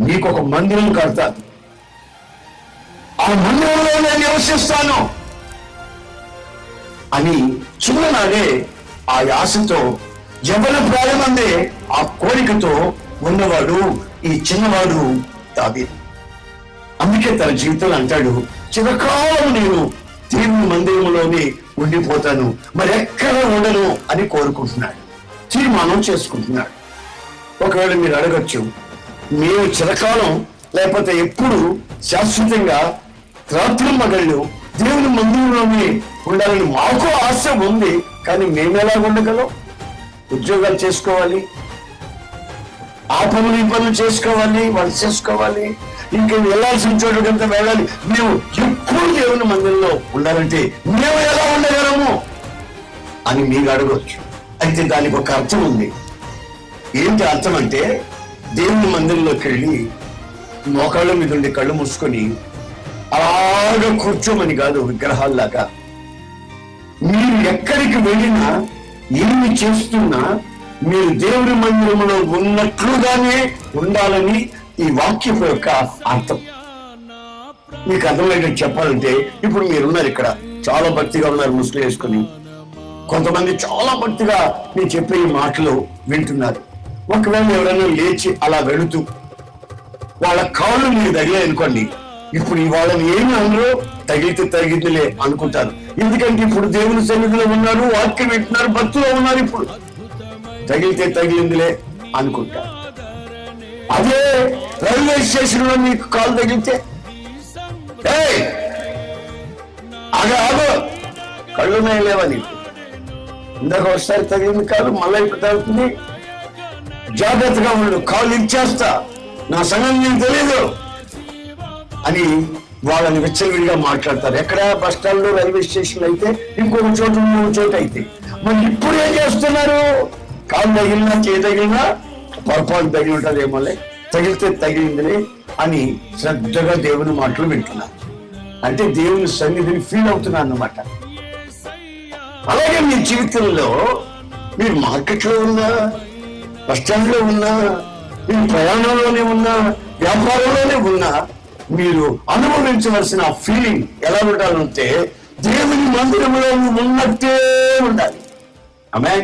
నీకు ఒక మందిరం కడతాను ఆ మందిరంలో నేను నివసిస్తాను. అని చూడనాడే ఆ యాసతో యవన ప్రాయమందే ఆ కోరికతో ఉన్నవాడు ఈ చిన్నవాడు దావీదు. అందుకే తన జీవితంలో అంటాడు చిరకాలం నేను దేవుని మందిరంలోనే ఉండిపోతాను. మరి ఎక్కడ ఉండను అని కోరుకుంటున్నాడు. తీర్మానం చేసుకుంటున్నాడు. ఒకవేళ మీరు అడగచ్చు మేము చిరకాలం లేకపోతే ఎప్పుడు శాశ్వతంగా రాత్రి మగళ్ళు దేవుని మందిరంలోనే ఉండాలని మాకు ఆశ ఉంది కానీ మేము ఎలా ఉండగలం? ఉద్యోగాలు చేసుకోవాలి ఆ పనులు ఈ పనులు చేసుకోవాలి వాళ్ళు చేసుకోవాలి ఇంకా వెళ్ళాల్సిన చోటుకంతా వెళ్ళాలి. మేము ఎప్పుడు దేవుని మందిరంలో ఉండాలంటే మేము ఎలా ఉండగలము అని మీరు అడగవచ్చు అయితే దానికి ఒక అర్థం ఉంది. ఏంటి అర్థం అంటే దేవుని మందిరంలోకి వెళ్ళి మోకాళ్ళ మీద ఉండి కళ్ళు మూసుకొని అలాగా కూర్చోమని కాదు విగ్రహాల్లాగా. మీరు ఎక్కడికి వెళ్ళినా ఏమి చేస్తున్నా మీరు దేవుని మందిరంలో ఉన్నట్లుగానే ఉండాలని ఈ వాక్యం యొక్క అర్థం. మీకు అర్థమయ్యేటట్టు చెప్పాలంటే ఇప్పుడు మీరున్నారు ఇక్కడ. చాలా భక్తిగా ఉన్నారు ముసులు వేసుకొని. కొంతమంది చాలా భక్తిగా నేను చెప్పే ఈ మాటలు వింటున్నారు. ఒకవేళ ఎవరైనా లేచి అలా వెళుతూ వాళ్ళ కాళ్ళు మీరు తగిలే అనుకోండి ఇప్పుడు వాళ్ళని ఏమి అందరూ తగిలితే తగిలితులే అనుకుంటారు. ఎందుకంటే ఇప్పుడు దేవుని సన్నిధిలో ఉన్నారు వాక్యం వింటున్నారు భక్తులు ఉన్నారు ఇప్పుడు. తగిలితే తగిలిందిలే అనుకుంటారు. అదే రైల్వే స్టేషన్లో మీకు కాలు తగిలితే ఏయ్! ఆగు, కళ్ళు లేవా నీకు? ఇందాక ఒకసారి తగిలింది కాదు మళ్ళీ ఇప్పుడు తగ్గుతుంది జాగ్రత్తగా ఉండు కాళ్ళు ఇచ్చేస్తా. నా సంగతి నీకు తెలియదు అని వాళ్ళని విచ్చలవిడిగా మాట్లాడతారు. ఎక్కడ బస్ స్టాండ్లో రైల్వే స్టేషన్ అయితే ఇంకొక చోట ఇంకొక చోట అయితే. మరి ఇప్పుడు ఏం చేస్తున్నారు? కాలు తగిలినా చే తగిలినా పొరపాటు తగిలి ఉంటుందేమోలే తగిలితే తగిలిందిలే అని శ్రద్ధగా దేవుని మాటలు వింటున్నారు. అంటే దేవుని సన్నిధిని ఫీల్ అవుతున్నారు అన్నమాట. అలాగే మీ జీవితంలో మీరు మార్కెట్లో ఉన్నా బస్ స్టాండ్లో ఉన్నా మీ ప్రయాణంలోనే ఉన్నా వ్యాపారంలోనే ఉన్నా మీరు అనుభవించవలసిన ఫీలింగ్ ఎలా ఉండాలంటే దేవుని మందిరంలో ఉన్నట్టే ఉండాలి. ఆమె